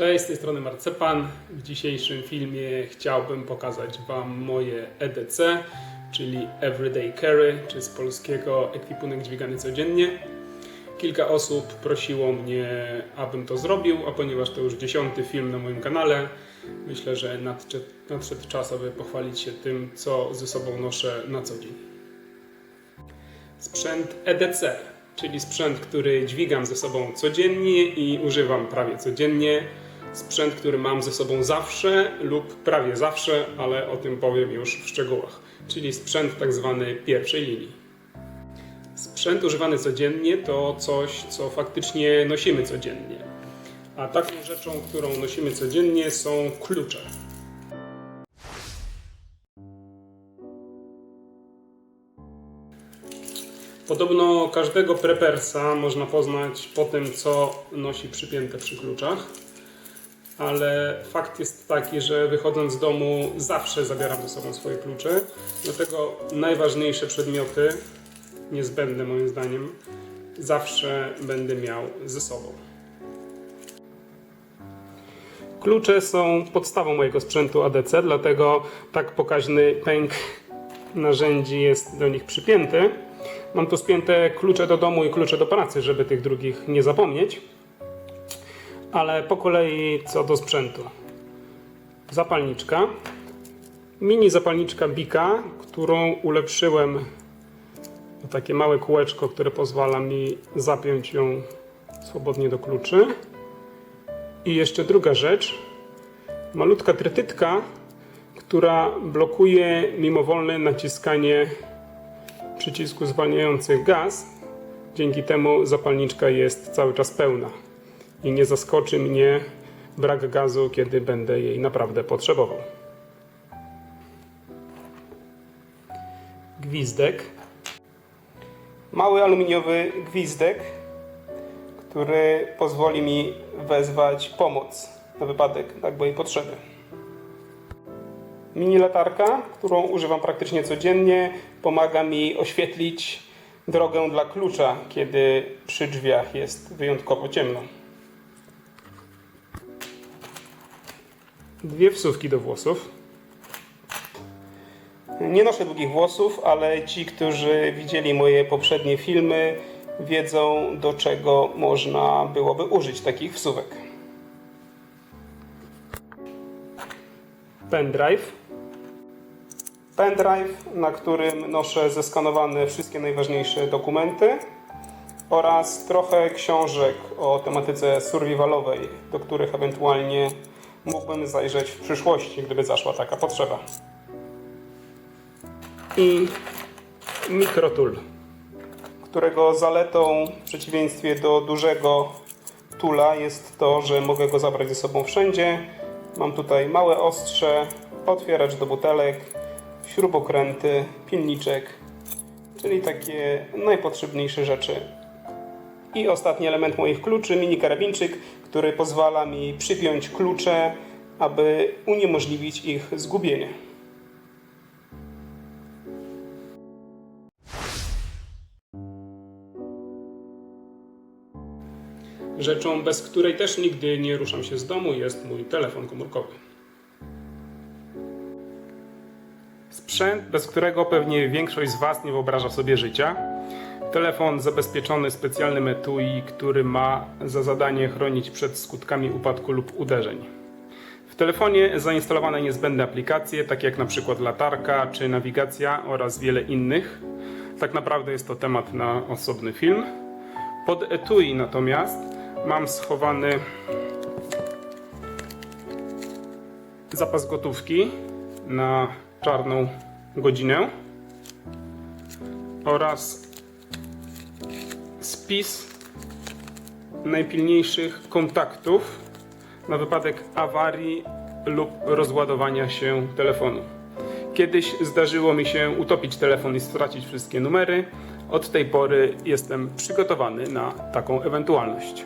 Cześć, z tej strony Marcepan. W dzisiejszym filmie chciałbym pokazać Wam moje EDC, czyli Everyday Carry, czy z polskiego ekwipunek dźwigany codziennie. Kilka osób prosiło mnie, abym to zrobił, a ponieważ to już dziesiąty film na moim kanale, myślę, że nadszedł, nadszedł czas, aby pochwalić się tym, co ze sobą noszę na co dzień. Sprzęt EDC, czyli sprzęt, który dźwigam ze sobą codziennie i używam prawie codziennie. Sprzęt, który mam ze sobą zawsze lub prawie zawsze, ale o tym powiem już w szczegółach. Czyli sprzęt tak zwany pierwszej linii. Sprzęt używany codziennie to coś, co faktycznie nosimy codziennie. A taką rzeczą, którą nosimy codziennie są klucze. Podobno każdego prepersa można poznać po tym, co nosi przypięte przy kluczach. Ale fakt jest taki, że wychodząc z domu zawsze zabieram ze sobą swoje klucze. Dlatego najważniejsze przedmioty, niezbędne moim zdaniem, zawsze będę miał ze sobą. Klucze są podstawą mojego sprzętu ADC, dlatego tak pokaźny pęk narzędzi jest do nich przypięty. Mam tu spięte klucze do domu i klucze do pracy, żeby tych drugich nie zapomnieć. Ale po kolei co do sprzętu. Zapalniczka. Mini zapalniczka Bika, którą ulepszyłem o takie małe kółeczko, które pozwala mi zapiąć ją swobodnie do kluczy. I jeszcze druga rzecz. Malutka trytytka, która blokuje mimowolne naciskanie przycisku zwalniających gaz. Dzięki temu zapalniczka jest cały czas pełna i nie zaskoczy mnie brak gazu, kiedy będę jej naprawdę potrzebował. Gwizdek. Mały aluminiowy gwizdek, który pozwoli mi wezwać pomoc na wypadek nagłej potrzeby. Mini latarka, którą używam praktycznie codziennie, pomaga mi oświetlić drogę dla klucza, kiedy przy drzwiach jest wyjątkowo ciemno. Dwie wsówki do włosów. Nie noszę długich włosów, ale ci, którzy widzieli moje poprzednie filmy, wiedzą do czego można byłoby użyć takich wsówek. Pendrive. Pendrive, na którym noszę zeskanowane wszystkie najważniejsze dokumenty oraz trochę książek o tematyce survivalowej, do których ewentualnie mógłbym zajrzeć w przyszłości, gdyby zaszła taka potrzeba. I mikrotool, którego zaletą w przeciwieństwie do dużego tula jest to, że mogę go zabrać ze sobą wszędzie. Mam tutaj małe ostrze, otwieracz do butelek, śrubokręty, pilniczek, czyli takie najpotrzebniejsze rzeczy. I ostatni element moich kluczy, mini karabinczyk, który pozwala mi przypiąć klucze, aby uniemożliwić ich zgubienie. Rzeczą, bez której też nigdy nie ruszam się z domu, jest mój telefon komórkowy. Sprzęt, bez którego pewnie większość z Was nie wyobraża sobie życia. Telefon zabezpieczony specjalnym etui, który ma za zadanie chronić przed skutkami upadku lub uderzeń. W telefonie zainstalowane niezbędne aplikacje, takie jak przykład latarka czy nawigacja oraz wiele innych. Tak naprawdę jest to temat na osobny film. Pod etui natomiast mam schowany zapas gotówki na czarną godzinę oraz spis najpilniejszych kontaktów na wypadek awarii lub rozładowania się telefonu. Kiedyś zdarzyło mi się utopić telefon i stracić wszystkie numery. Od tej pory jestem przygotowany na taką ewentualność.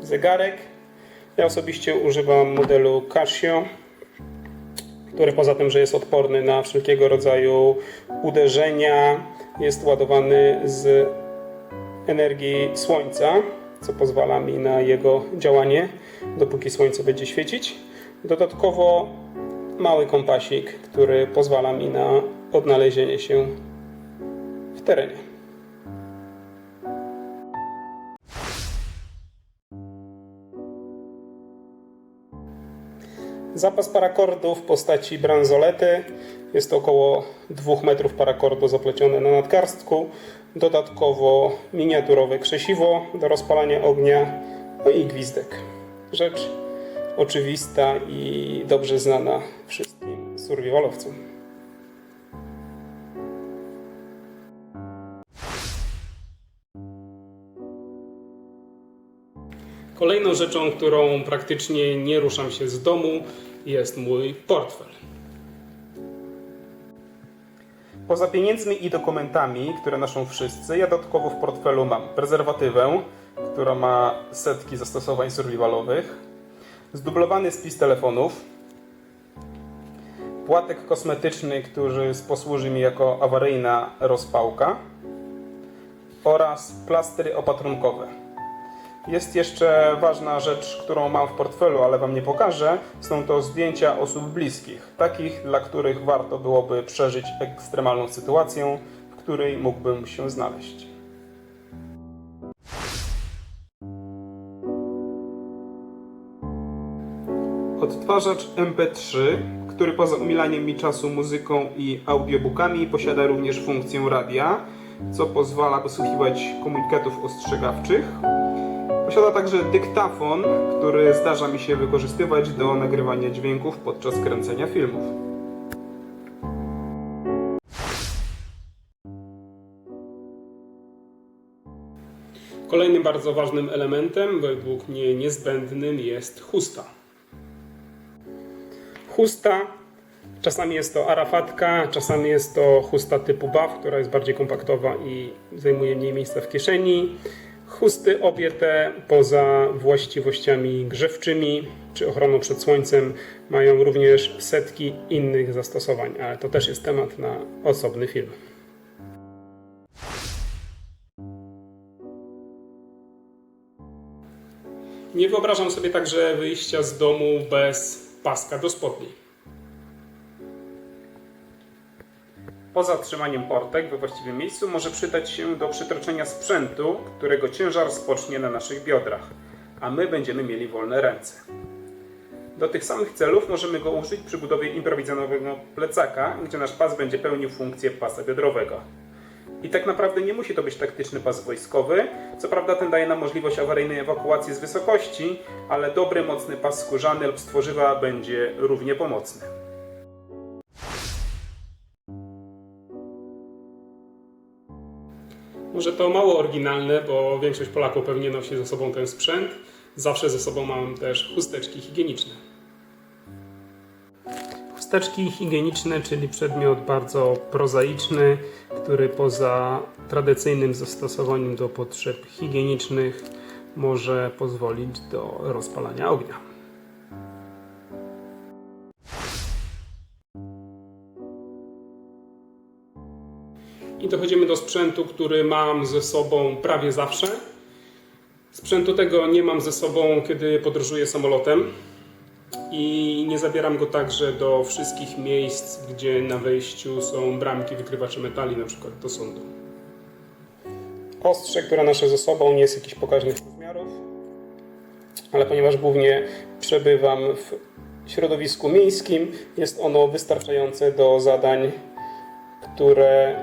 Zegarek. Ja osobiście używam modelu Casio który poza tym, że jest odporny na wszelkiego rodzaju uderzenia, jest ładowany z energii słońca, co pozwala mi na jego działanie, dopóki słońce będzie świecić. Dodatkowo mały kompasik, który pozwala mi na odnalezienie się w terenie. Zapas parakordu w postaci bransolety jest około 2 metrów parakordu zaplecione na nadgarstku. Dodatkowo miniaturowe krzesiwo do rozpalania ognia, no i gwizdek. Rzecz oczywista i dobrze znana wszystkim survivalowcom. Kolejną rzeczą, którą praktycznie nie ruszam się z domu, jest mój portfel. Poza pieniędzmi i dokumentami, które noszą wszyscy, ja dodatkowo w portfelu mam prezerwatywę, która ma setki zastosowań survivalowych, zdublowany spis telefonów, płatek kosmetyczny, który posłuży mi jako awaryjna rozpałka oraz plastry opatrunkowe. Jest jeszcze ważna rzecz, którą mam w portfelu, ale Wam nie pokażę. Są to zdjęcia osób bliskich, takich, dla których warto byłoby przeżyć ekstremalną sytuację, w której mógłbym się znaleźć. Odtwarzacz MP3, który poza umilaniem mi czasu muzyką i audiobookami posiada również funkcję radia, co pozwala wysłuchiwać komunikatów ostrzegawczych. Posiada także dyktafon, który zdarza mi się wykorzystywać do nagrywania dźwięków podczas kręcenia filmów. Kolejnym bardzo ważnym elementem, według mnie niezbędnym, jest chusta. Chusta, czasami jest to arafatka, czasami jest to chusta typu buff, która jest bardziej kompaktowa i zajmuje mniej miejsca w kieszeni. Chusty obie te poza właściwościami grzewczymi czy ochroną przed słońcem mają również setki innych zastosowań, ale to też jest temat na osobny film. Nie wyobrażam sobie także wyjścia z domu bez paska do spodni. Poza trzymaniem portek we właściwym miejscu może przydać się do przytroczenia sprzętu, którego ciężar spocznie na naszych biodrach, a my będziemy mieli wolne ręce. Do tych samych celów możemy go użyć przy budowie improwizowanego plecaka, gdzie nasz pas będzie pełnił funkcję pasa biodrowego. I tak naprawdę nie musi to być taktyczny pas wojskowy. Co prawda ten daje nam możliwość awaryjnej ewakuacji z wysokości, ale dobry, mocny pas skórzany lub z tworzywa będzie równie pomocny. Może to mało oryginalne, bo większość Polaków pewnie nosi ze sobą ten sprzęt. Zawsze ze sobą mam też chusteczki higieniczne. Chusteczki higieniczne, czyli przedmiot bardzo prozaiczny, który poza tradycyjnym zastosowaniem do potrzeb higienicznych może pozwolić do rozpalania ognia. I dochodzimy do sprzętu, który mam ze sobą prawie zawsze. Sprzętu tego nie mam ze sobą, kiedy podróżuję samolotem. I nie zabieram go także do wszystkich miejsc, gdzie na wejściu są bramki wykrywacze metali, na przykład do sądu. Ostrze, które noszę ze sobą, nie jest jakichś pokaźnych rozmiarów, ale ponieważ głównie przebywam w środowisku miejskim, jest ono wystarczające do zadań, które,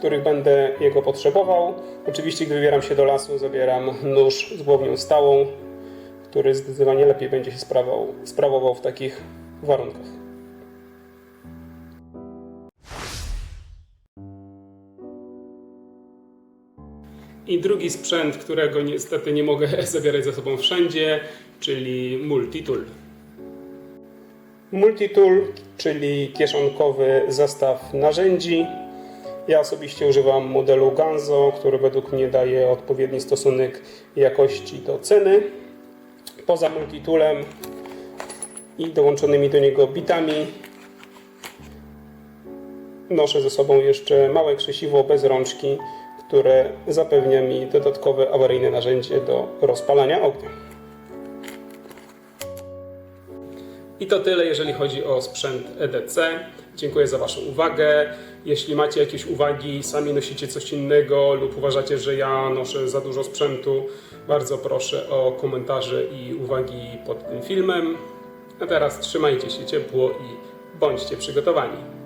których będę jego potrzebował. Oczywiście, gdy wybieram się do lasu, zabieram nóż z głownią stałą, który zdecydowanie lepiej będzie się sprawował, sprawował w takich warunkach. I drugi sprzęt, którego niestety nie mogę zabierać ze sobą wszędzie, czyli multitool. Multitool, czyli kieszonkowy zestaw narzędzi. Ja osobiście używam modelu Ganzo, który według mnie daje odpowiedni stosunek jakości do ceny. Poza multitoolem i dołączonymi do niego bitami noszę ze sobą jeszcze małe krzesiwo bez rączki, które zapewnia mi dodatkowe awaryjne narzędzie do rozpalania ognia. I to tyle, jeżeli chodzi o sprzęt EDC. Dziękuję za Waszą uwagę. Jeśli macie jakieś uwagi, sami nosicie coś innego lub uważacie, że ja noszę za dużo sprzętu, bardzo proszę o komentarze i uwagi pod tym filmem. A teraz trzymajcie się ciepło i bądźcie przygotowani.